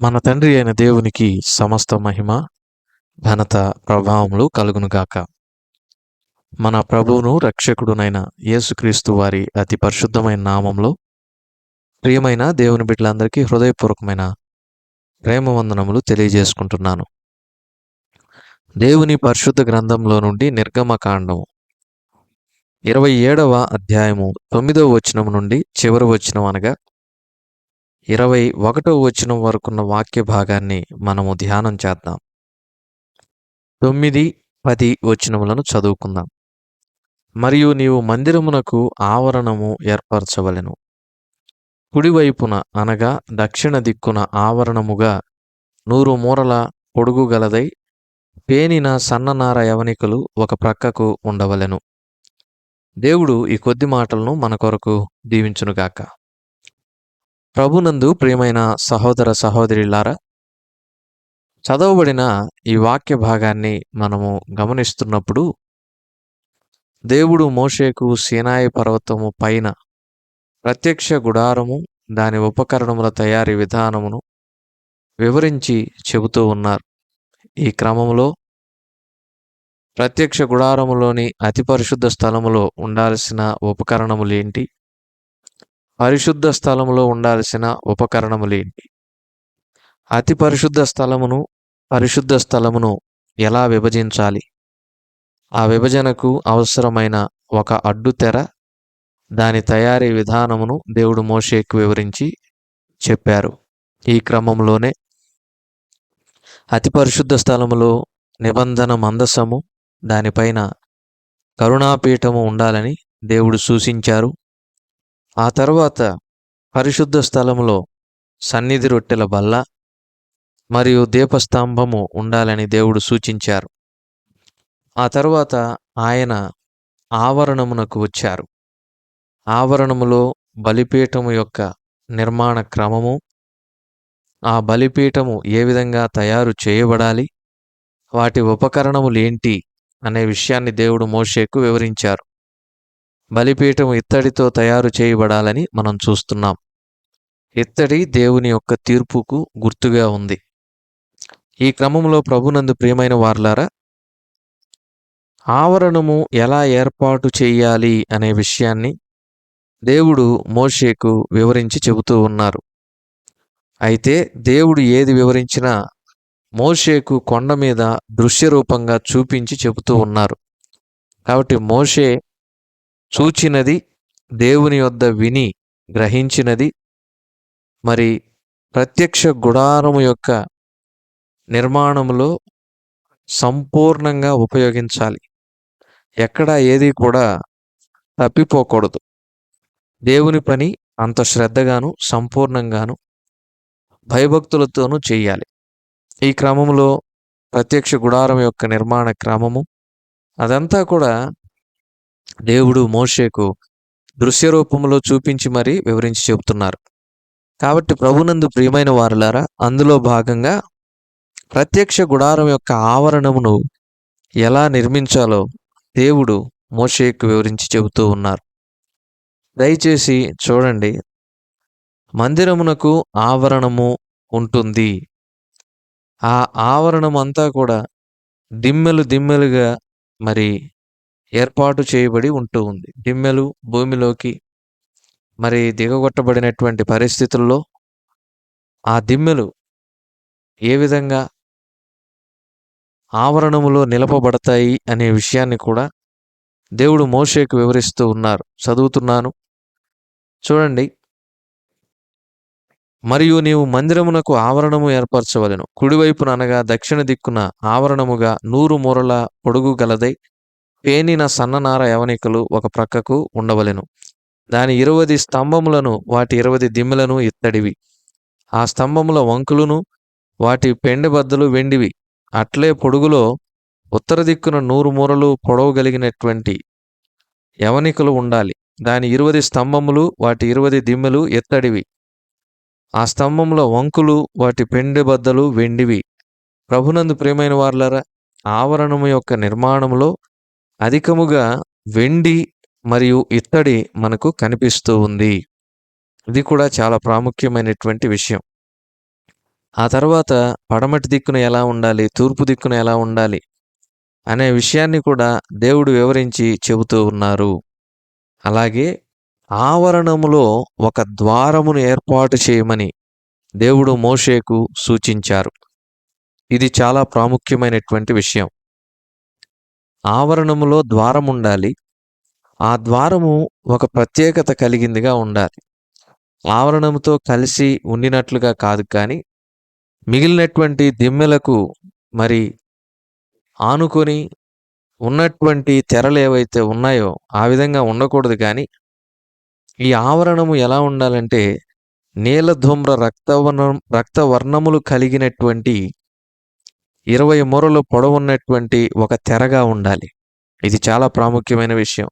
మన తండ్రి అయిన దేవునికి సమస్త మహిమ ఘనత ప్రభావములు కలుగునుగాక. మన ప్రభువును రక్షకుడునైన యేసుక్రీస్తు వారి అతి పరిశుద్ధమైన నామంలో ప్రియమైన దేవుని బిడ్డలందరికీ హృదయపూర్వకమైన ప్రేమ వందనములు తెలియజేసుకుంటున్నాను. దేవుని పరిశుద్ధ గ్రంథంలో నుండి నిర్గమకాండము ఇరవై ఏడవ అధ్యాయము తొమ్మిదవ వచనం నుండి చివరి వచనం అనగా ఇరవై ఒకటో వచనం వరకున్న వాక్య భాగాన్ని మనము ధ్యానం చేద్దాం. తొమ్మిది పది వచనములను చదువుకుందాం. మరియు నీవు మందిరమునకు ఆవరణము ఏర్పరచవలెను. కుడివైపున అనగా దక్షిణ దిక్కున ఆవరణముగా నూరు మూరల పొడుగు గలదై పేనిన సన్ననార యవనికలు ఒక ప్రక్కకు ఉండవలెను. దేవుడు ఈ కొద్ది మాటలను మన కొరకు దీవించునుగాక. ప్రభునందు ప్రియమైన సహోదర సహోదరిలారా చదవబడిన ఈ వాక్య భాగాన్ని మనము గమనిస్తున్నప్పుడు దేవుడు మోషేకు సీనాయి పర్వతము పైన ప్రత్యక్ష గుడారము దాని ఉపకరణముల తయారీ విధానమును వివరించి చెబుతూ ఉన్నారు. ఈ క్రమంలో ప్రత్యక్ష గుడారములోని అతి పరిశుద్ధ స్థలములో ఉండాల్సిన ఉపకరణములేంటి పరిశుద్ధ స్థలములో ఉండాల్సిన ఉపకరణములేంటి అతి పరిశుద్ధ స్థలమును పరిశుద్ధ స్థలమును ఎలా విభజించాలి? ఆ విభజనకు అవసరమైన ఒక అడ్డు తెర దాని తయారీ విధానమును దేవుడు మోషేకు వివరించి చెప్పారు. ఈ క్రమంలోనే అతి పరిశుద్ధ స్థలములో నిబంధన మందసము దానిపైన కరుణాపీఠము ఉండాలని దేవుడు సూచించారు. ఆ తర్వాత పరిశుద్ధ స్థలములో సన్నిధి రొట్టెల బల్ల మరియు దీపస్తంభము ఉండాలని దేవుడు సూచించారు. ఆ తర్వాత ఆయన ఆవరణమునకు వచ్చారు. ఆవరణములో బలిపీఠము యొక్క నిర్మాణ క్రమము ఆ బలిపీఠము ఏ విధంగా తయారు చేయబడాలి వాటి ఉపకరణములేంటి అనే విషయాన్ని దేవుడు మోషేకు వివరించారు. బలిపీఠం ఇత్తడితో తయారు చేయబడాలని మనం చూస్తున్నాం. ఇత్తడి దేవుని యొక్క తీర్పుకు గుర్తుగా ఉంది. ఈ క్రమంలో ప్రభునందు ప్రియమైన వార్లారా ఆవరణము ఎలా ఏర్పాటు చేయాలి అనే విషయాన్ని దేవుడు మోషేకు వివరించి చెబుతూ ఉన్నారు. అయితే దేవుడు ఏది వివరించినా మోషేకు కొండ మీద దృశ్యరూపంగా చూపించి చెబుతూ ఉన్నారు. కాబట్టి మోషే చూచినది దేవుని యొద్ద విని గ్రహించినది. మరి ప్రత్యక్ష గుడారము యొక్క నిర్మాణంలో సంపూర్ణంగా ఉపయోగించాలి. ఎక్కడ ఏది కూడా తప్పిపోకూడదు. దేవుని పని అంత శ్రద్ధగాను సంపూర్ణంగాను భయభక్తులతోనూ చేయాలి. ఈ క్రమంలో ప్రత్యక్ష గుడారం యొక్క నిర్మాణ క్రమము అదంతా కూడా దేవుడు మోషేకు దృశ్య రూపంలో చూపించి మరీ వివరించి చెబుతున్నారు. కాబట్టి ప్రభునందు ప్రియమైన వారులారా అందులో భాగంగా ప్రత్యక్ష గుడారం యొక్క ఆవరణమును ఎలా నిర్మించాలో దేవుడు మోషేకు వివరించి చెబుతూ ఉన్నారు. దయచేసి చూడండి. మందిరమునకు ఆవరణము ఉంటుంది. ఆ ఆవరణం అంతా కూడా దిమ్మెలు దిమ్మెలుగా మరి ఏర్పాటు చేయబడి ఉంటూ ఉంది. దిమ్మెలు భూమిలోకి మరి దిగగొట్టబడినటువంటి పరిస్థితుల్లో ఆ దిమ్మెలు ఏ విధంగా ఆవరణములో నిలపబడతాయి అనే విషయాన్ని కూడా దేవుడు మోషేకు వివరిస్తూ ఉన్నారు. చదువుతున్నాను. చూడండి. మరియు నీవు మందిరమునకు ఆవరణము ఏర్పరచవలెను. కుడివైపున అనగా దక్షిణ దిక్కున ఆవరణముగా నూరు మూరల పొడుగు గలదై పేనిన సన్ననార యవనికలు ఒక ప్రక్కకు ఉండవలెను. దాని ఇరవది స్తంభములను వాటి ఇరవది దిమ్మెలను ఇత్తడివి. ఆ స్తంభముల వంకులను వాటి పెండెబద్దలు వెండివి. అట్లే పొడుగులో ఉత్తర దిక్కున నూరు మూరలు పొడవగలిగినటువంటి యవనికలు ఉండాలి. దాని ఇరువది స్తంభములు వాటి ఇరువది దిమ్మెలు ఎత్తడివి ఆ స్తంభంలో వంకులు వాటి పెండెబద్దలు వెండివి. ప్రభునందు ప్రియమైన వార్లరా ఆవరణము యొక్క నిర్మాణంలో అధికముగా వెండి మరియు ఇత్తడి మనకు కనిపిస్తూ ఉంది. ఇది కూడా చాలా ప్రాముఖ్యమైనటువంటి విషయం. ఆ తర్వాత పడమటి దిక్కున ఎలా ఉండాలి తూర్పు దిక్కున ఎలా ఉండాలి అనే విషయాన్ని కూడా దేవుడు వివరించి చెబుతూ ఉన్నారు. అలాగే ఆవరణములో ఒక ద్వారమును ఏర్పాటు చేయమని దేవుడు మోషేకు సూచించారు. ఇది చాలా ప్రాముఖ్యమైనటువంటి విషయం. ఆవరణములో ద్వారం ఉండాలి ఆ ద్వారము ఒక ప్రత్యేకత కలిగిందిగా ఉండాలి. ఆవరణముతో కలిసి ఉండినట్లుగా కాదు కానీ మిగిలినటువంటి దిమ్మెలకు మరి ఆనుకొని ఉన్నటువంటి తెరలు ఏవైతే ఉన్నాయో ఆ విధంగా ఉండకూడదు కానీ ఈ ఆవరణము ఎలా ఉండాలంటే నీలధూమ్ర రక్తవర్ణం రక్తవర్ణములు కలిగినటువంటి ఇరవై మూరలు పొడవున్నటువంటి ఒక తెరగా ఉండాలి. ఇది చాలా ప్రాముఖ్యమైన విషయం.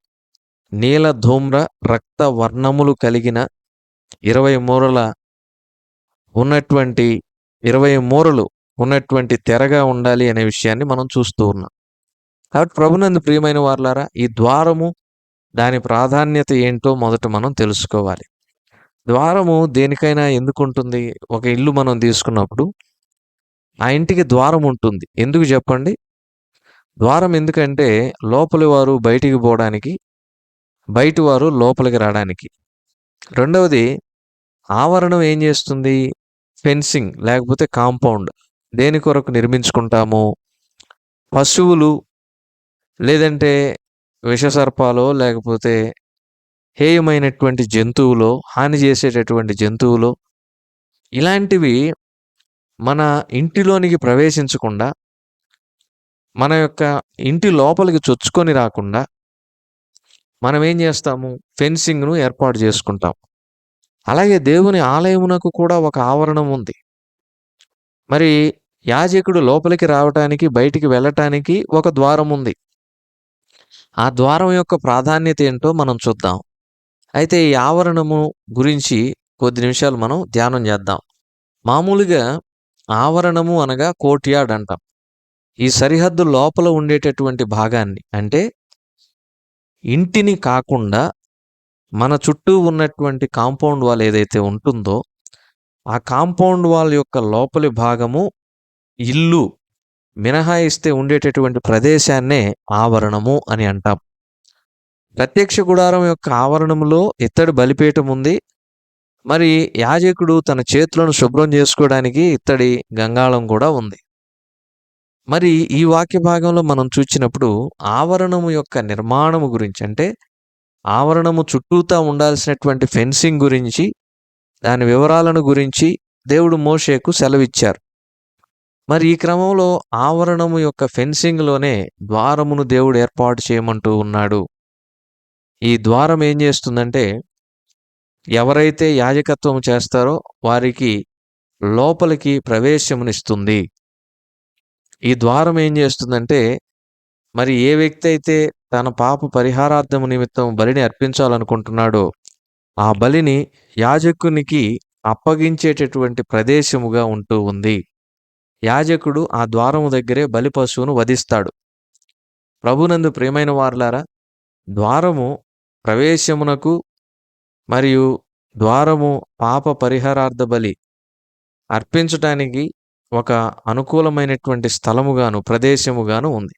నీల ధూమ్ర రక్త వర్ణములు కలిగిన ఇరవై మూరల ఉన్నటువంటి ఇరవై మూరలు ఉన్నటువంటి తెరగా ఉండాలి అనే విషయాన్ని మనం చూస్తూ ఉన్నాం. కాబట్టి ప్రభునందు ప్రియమైన వార్లారా ఈ ద్వారము దాని ప్రాధాన్యత ఏంటో మొదట మనం తెలుసుకోవాలి. ద్వారము దేనికైనా ఎందుకు ఉంటుంది ఒక ఇల్లు మనం తీసుకున్నప్పుడు ఆ ఇంటికి ద్వారం ఉంటుంది. ఎందుకు చెప్పండి? ద్వారం ఎందుకంటే లోపలి వారు బయటికి పోవడానికి బయటి వారు లోపలికి రావడానికి. రెండవది ఆవరణం ఏం చేస్తుంది? ఫెన్సింగ్ లేకపోతే కాంపౌండ్ దేని కొరకు నిర్మించుకుంటాము? పశువులు లేదంటే విషసర్పాలో లేకపోతే హేయమైనటువంటి జంతువులో హాని చేసేటటువంటి జంతువులు ఇలాంటివి మన ఇంటిలోనికి ప్రవేశించకుండా మన యొక్క ఇంటి లోపలికి చొచ్చుకొని రాకుండా మనం ఏం చేస్తాము? ఫెన్సింగ్ను ఏర్పాటు చేసుకుంటాం. అలాగే దేవుని ఆలయమునకు కూడా ఒక ఆవరణం ఉంది. మరి యాజకుడు లోపలికి రావటానికి బయటికి వెళ్ళటానికి ఒక ద్వారం ఉంది. ఆ ద్వారం యొక్క ప్రాధాన్యత ఏంటో మనం చూద్దాం. అయితే ఈ ఆవరణము గురించి కొద్ది నిమిషాలు మనం ధ్యానం చేద్దాం. మామూలుగా ఆవరణము అనగా కోర్ట్యార్డ్ అంటాం. ఈ సరిహద్దు లోపల ఉండేటటువంటి భాగాన్ని అంటే ఇంటిని కాకుండా మన చుట్టూ ఉన్నటువంటి కాంపౌండ్ వాల్ ఏదైతే ఉంటుందో ఆ కాంపౌండ్ వాల్ యొక్క లోపలి భాగము ఇల్లు మినహాయిస్తే ఉండేటటువంటి ప్రదేశాన్నే ఆవరణము అని అంటాం. ప్రత్యక్ష గుడారం యొక్క ఆవరణములో ఇత్తడి బలిపీఠం ఉంది. మరి యాజకుడు తన చేతులను శుభ్రం చేసుకోవడానికి ఇత్తడి గంగాళం కూడా ఉంది. మరి ఈ వాక్య భాగంలో మనం చూచినప్పుడు ఆవరణము యొక్క నిర్మాణము గురించి అంటే ఆవరణము చుట్టూతా ఉండాల్సినటువంటి ఫెన్సింగ్ గురించి దాని వివరాలను గురించి దేవుడు మోషేకు సెలవిచ్చారు. మరి ఈ క్రమంలో ఆవరణము యొక్క ఫెన్సింగ్లోనే ద్వారమును దేవుడు ఏర్పాటు చేయమంటూ ఉన్నాడు. ఈ ద్వారం ఏం చేస్తుందంటే ఎవరైతే యాజకత్వం చేస్తారో వారికి లోపలికి ప్రవేశమునిస్తుంది. ఈ ద్వారం ఏం చేస్తుందంటే మరి ఏ వ్యక్తి అయితే తన పాప పరిహారార్థము నిమిత్తం బలిని అర్పించాలనుకుంటున్నాడో ఆ బలిని యాజకునికి అప్పగించేటటువంటి ప్రదేశముగా ఉంటూ ఉంది. యాజకుడు ఆ ద్వారము దగ్గరే బలి పశువును వధిస్తాడు. ప్రభునందు ప్రియమైన వార్లారా ద్వారము ప్రవేశమునకు మరియు ద్వారము పాప పరిహారార్థ బలి అర్పించటానికి ఒక అనుకూలమైనటువంటి స్థలముగాను ప్రదేశముగాను ఉంది.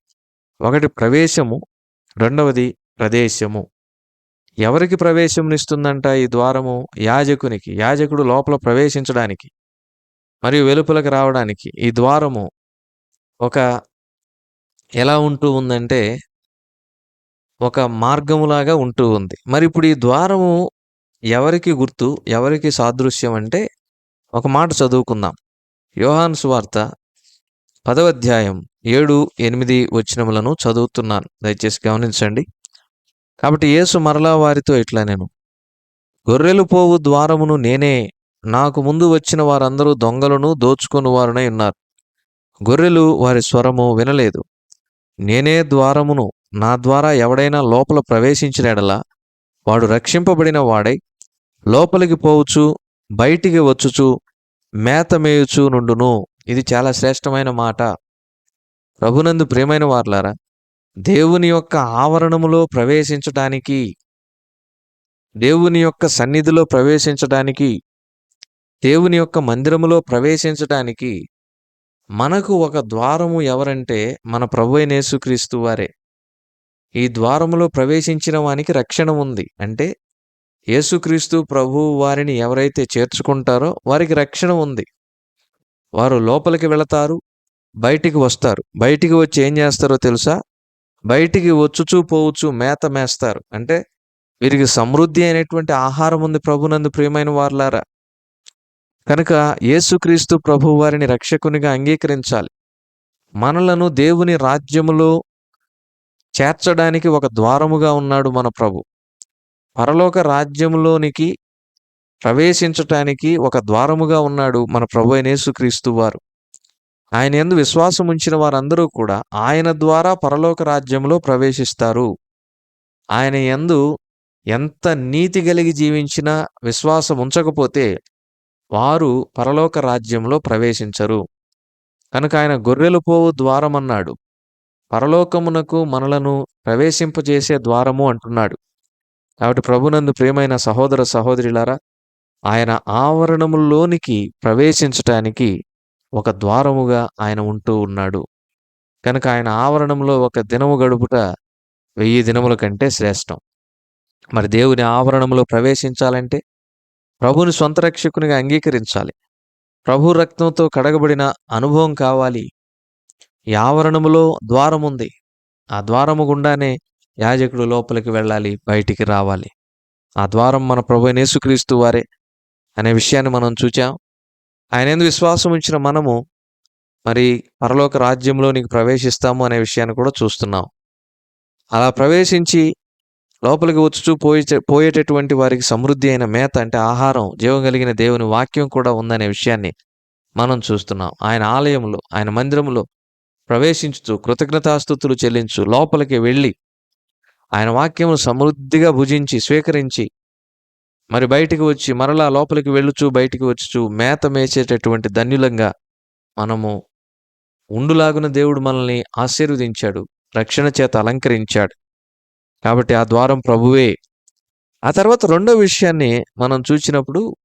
ఒకటి ప్రవేశము రెండవది ప్రదేశము. ఎవరికి ప్రవేశమునిస్తుందంట ఈ ద్వారము? యాజకునికి యాజకుడు లోపల ప్రవేశించడానికి మరియు వెలుపలకు రావడానికి. ఈ ద్వారము ఒక ఎలా ఉంటూ ఉందంటే ఒక మార్గములాగా ఉంటూ ఉంది. మరి ఇప్పుడు ఈ ద్వారము ఎవరికి గుర్తు ఎవరికి సాదృశ్యం అంటే ఒక మాట చదువుకుందాం. యోహాన్ సువార్త పదవ అధ్యాయం ఏడు ఎనిమిది వచనములను చదువుతున్నాను. దయచేసి గమనించండి. కాబట్టి యేసు మరలా వారితో ఇట్లా నేను? గొర్రెలు పోవు ద్వారమును నేనే నాకు ముందు వచ్చిన వారందరూ దొంగలను దోచుకొని వారునై ఉన్నారు. గొర్రెలు వారి స్వరము వినలేదు. నేనే ద్వారమును నా ద్వారా ఎవడైనా లోపల ప్రవేశించినడలా వాడు రక్షింపబడిన వాడై లోపలికి పోవచ్చు బయటికి వచ్చుచు మేత మేయుచు నుండును. ఇది చాలా శ్రేష్టమైన మాట. ప్రభునందు ప్రియమైన వార్లారా దేవుని యొక్క ఆవరణములో ప్రవేశించటానికి దేవుని యొక్క సన్నిధిలో ప్రవేశించడానికి దేవుని యొక్క మందిరములో ప్రవేశించటానికి మనకు ఒక ద్వారము ఎవరంటే మన ప్రభు అయిన యేసుక్రీస్తు వారే. ఈ ద్వారములో ప్రవేశించిన వానికి రక్షణ ఉంది. అంటే యేసుక్రీస్తు ప్రభు వారిని ఎవరైతే చేర్చుకుంటారో వారికి రక్షణ ఉంది. వారు లోపలికి వెళతారు బయటికి వస్తారు. బయటికి వచ్చి ఏం చేస్తారో తెలుసా? బయటికి వచ్చుచూ పోవచ్చు మేత మేస్తారు. అంటే వీరికి సమృద్ధి అయినటువంటి ఆహారం ఉంది ప్రభునందు ప్రియమైన వార్లారా. కనుక యేసుక్రీస్తు ప్రభు వారిని రక్షకునిగా అంగీకరించాలి. మనలను దేవుని రాజ్యములో చేర్చడానికి ఒక ద్వారముగా ఉన్నాడు మన ప్రభు. పరలోక రాజ్యములోనికి ప్రవేశించటానికి ఒక ద్వారముగా ఉన్నాడు మన ప్రభు అయిన యేసుక్రీస్తు వారు. ఆయన ఎందు విశ్వాసం ఉంచిన వారందరూ కూడా ఆయన ద్వారా పరలోక రాజ్యంలో ప్రవేశిస్తారు. ఆయన ఎందు ఎంత నీతి కలిగి జీవించినా విశ్వాసం ఉంచకపోతే వారు పరలోక రాజ్యంలో ప్రవేశించరు. కనుక ఆయన గొర్రెలు పోవు ద్వారం అన్నాడు పరలోకమునకు మనలను ప్రవేశింపజేసే ద్వారము అంటున్నాడు. కాబట్టి ప్రభునందు ప్రియమైన సహోదర సహోదరులారా ఆయన ఆవరణములోనికి ప్రవేశించటానికి ఒక ద్వారముగా ఆయన ఉంటూ ఉన్నాడు. కనుక ఆయన ఆవరణంలో ఒక దినము గడుపుట వెయ్యి దినముల కంటే శ్రేష్టం. మరి దేవుని ఆవరణంలో ప్రవేశించాలంటే ప్రభుని సొంత రక్షకునిగా అంగీకరించాలి. ప్రభు రక్తంతో కడగబడిన అనుభవం కావాలి. ఈ ఆవరణములో ద్వారం ఉంది ఆ ద్వారము గుండానే యాజకుడు లోపలికి వెళ్ళాలి బయటికి రావాలి. ఆ ద్వారం మన ప్రభు నేసుక్రీస్తు వారే అనే విషయాన్ని మనం చూచాం. ఆయన ఎందుకు విశ్వాసం ఉంచిన మనము మరి పరలోక రాజ్యంలోనికి ప్రవేశిస్తాము అనే విషయాన్ని కూడా చూస్తున్నాం. అలా ప్రవేశించి లోపలికి వచ్చుచూ పోయే పోయేటటువంటి వారికి సమృద్ధి అయిన మేత అంటే ఆహారం జీవం కలిగిన దేవుని వాక్యం కూడా ఉందనే విషయాన్ని మనం చూస్తున్నాం. ఆయన ఆలయంలో ఆయన మందిరంలో ప్రవేశించుతూ కృతజ్ఞతాస్థుతులు చెల్లించు లోపలికి వెళ్ళి ఆయన వాక్యమును సమృద్ధిగా భుజించి స్వీకరించి మరి బయటికి వచ్చి మరలా లోపలికి వెళ్ళుచు బయటికి వచ్చుచు మేత మేసేటటువంటి ధన్యులంగా మనము ఉండులాగున దేవుడు మనల్ని ఆశీర్వదించాడు రక్షణ చేత అలంకరించాడు. కాబట్టి ఆ ద్వారం ప్రభువే. ఆ తర్వాత రెండో విషయాన్ని మనం చూసినప్పుడు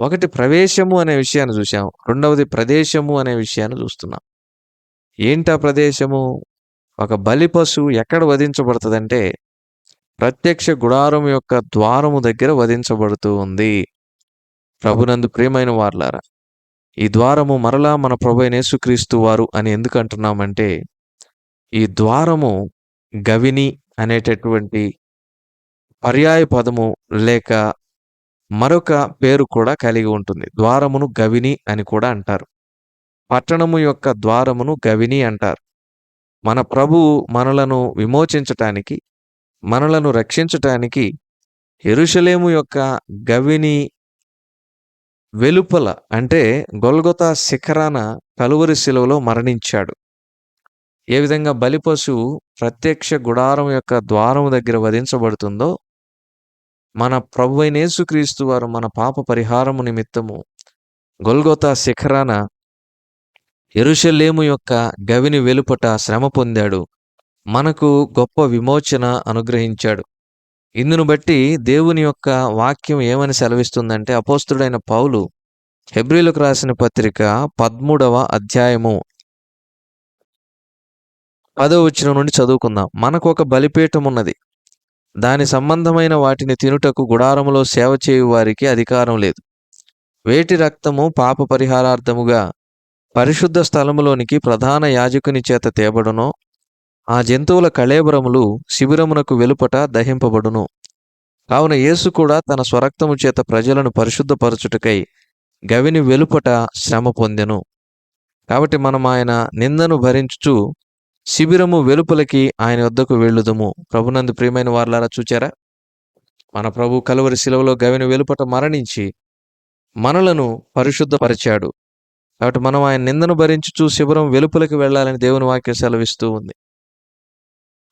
ఒకటి ప్రవేశము అనే విషయాన్ని చూసాము రెండవది ప్రదేశము అనే విషయాన్ని చూస్తున్నాం. ఏంటా ప్రదేశము? ఒక బలి పశువు ఎక్కడ వధించబడుతుందంటే ప్రత్యక్ష గుడారం యొక్క ద్వారము దగ్గర వధించబడుతూ ఉంది. ప్రభునందు ప్రియమైన వార్లారా ఈ ద్వారము మరలా మన ప్రభు యేసుక్రీస్తు వారు అని ఎందుకు అంటున్నామంటే ఈ ద్వారము గవిని అనేటటువంటి పర్యాయ పదము లేక మరొక పేరు కూడా కలిగి ఉంటుంది. ద్వారమును గవిని అని కూడా అంటారు. పట్టణము యొక్క ద్వారమును గవిని అంటారు. మన ప్రభువు మనలను విమోచించటానికి మనలను రక్షించటానికి ఎరుషలేము యొక్క గవిని వెలుపల అంటే గొల్గొతా శిఖరాన కలువరి శిలువలో మరణించాడు. ఏ విధంగా బలిపశువు ప్రత్యక్ష గుడారం యొక్క ద్వారం దగ్గర వధించబడుతుందో మన ప్రభు అయిన యేసుక్రీస్తు వారు మన పాప పరిహారము నిమిత్తము గొల్గొతా శిఖరాన ఎరుషలేము యొక్క గవిని వెలుపట శ్రమ పొందాడు. మనకు గొప్ప విమోచన అనుగ్రహించాడు. ఇందును బట్టి దేవుని యొక్క వాక్యం ఏమని సెలవిస్తుందంటే అపోస్తుడైన పౌలు హెబ్రిలకు రాసిన పత్రిక పదమూడవ అధ్యాయము పదవ వచ్చిన నుండి చదువుకుందాం. మనకు ఒక బలిపీఠం ఉన్నది. దాని సంబంధమైన వాటిని తినుటకు గుడారములో సేవ చేయు వారికి అధికారం లేదు. వేటి రక్తము పాప పరిహారార్థముగా పరిశుద్ధ స్థలములోనికి ప్రధాన యాజకుని చేత తేబడును ఆ జంతువుల కళేబరములు శిబిరమునకు వెలుపట దహింపబడును. కావున యేసు కూడా తన స్వరక్తము చేత ప్రజలను పరిశుద్ధపరచుటకై గవిని వెలుపట శ్రమ పొందెను. కాబట్టి మనం ఆయన నిందను భరించుచు శిబిరము వెలుపలకి ఆయన వద్దకు వెళ్ళుదము. ప్రభునందు ప్రియమైన వార్లారా చూచారా? మన ప్రభు కలువరి శిలవలో గవిని వెలుపట మరణించి మనలను పరిశుద్ధపరిచాడు. కాబట్టి మనం ఆయన నిందను భరించుచు శిబిరం వెలుపలికి వెళ్ళాలని దేవుని వాక్యం సెలవిస్తూ ఉంది.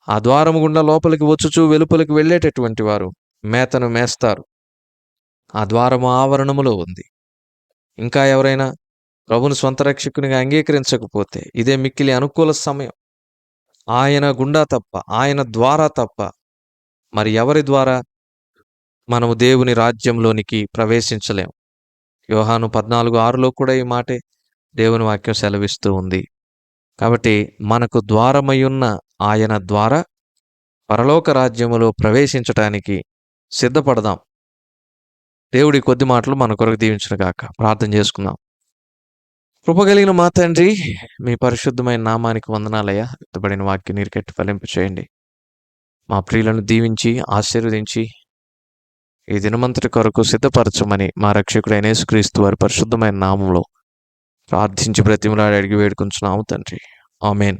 ఆ ద్వారము గుండా లోపలికి వచ్చుచు వెలుపలికి వెళ్ళేటటువంటి వారు మేతను మేస్తారు. ఆ ద్వారము ఆవరణములో ఉంది. ఇంకా ఎవరైనా ప్రభుని స్వంత రక్షకునిగా అంగీకరించకపోతే ఇదే మిక్కిలి అనుకూల సమయం. ఆయన గుండా తప్ప ఆయన ద్వారా తప్ప మరి ఎవరి ద్వారా? మనము దేవుని రాజ్యంలోనికి ప్రవేశించలేము యోహాను పద్నాలుగు ఆరులో కూడా ఈ మాటే దేవుని వాక్యం సెలవిస్తూ ఉంది. కాబట్టి మనకు ద్వారమయ్యున్న ఆయన ద్వారా పరలోక రాజ్యములో ప్రవేశించటానికి సిద్ధపడదాం. దేవుడి కొద్ది మాటలు మన కొరకు దీవించిన కాక ప్రార్థన చేసుకుందాం. కృపగలిగిన మా తండ్రి మీ పరిశుద్ధమైన నామానికి వందనాలయ్యా. ఎత్తబడిన వాక్యం నీరుకెట్టి ఫలింపు చేయండి. మా ప్రియులను దీవించి ఆశీర్వదించి ఈ దినమంతటి కొరకు సిద్ధపరచమని మా రక్షకుడైన యేసుక్రీస్తు వారి పరిశుద్ధమైన నామంలో ప్రార్థించి బ్రతిమలాడి అడిగి వేడుకుంటున్నాము తండ్రి. ఆమెన్.